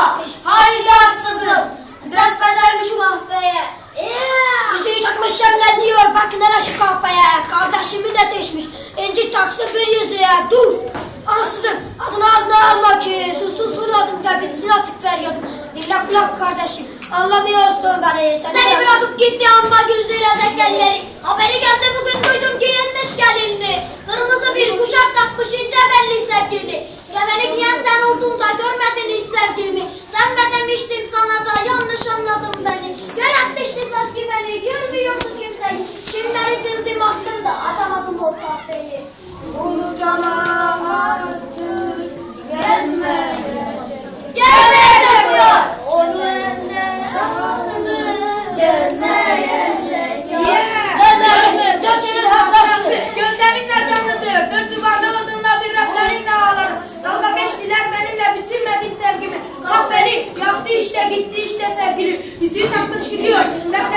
sen haksızım. Dert bedelmişim kahpeye. Yüzüğü takmış şemlenliyor. Bakın hele şu kahpeye. Kardeşimin ateşmiş. İnci taksın bir yüzüğe. Dur. Ansızın adını ağzına alma ki. Sussun son adımda bitsin artık feryadım. Dinle kulak kardeşim. Anlamıyorsun beni. Seni, bırakıp gitti amma güldürecek elleri. Haberi geldi bugün o kahveyi. Unutamam artık gelmeyecek. Gelmeyecek diyor. Onu elinden aldı. Gelmeyecek. Gelmeyecek. Dört yerin haklası. Gözlerimle canlıdır. Duvarlı odunla bir raflarımla ağlarım. Dalga geçtiler benimle bitirmedim sevgimi. Kahveli yaptı işte gitti işte sevgili. Yüzüğü takmış gidiyor. Bekledim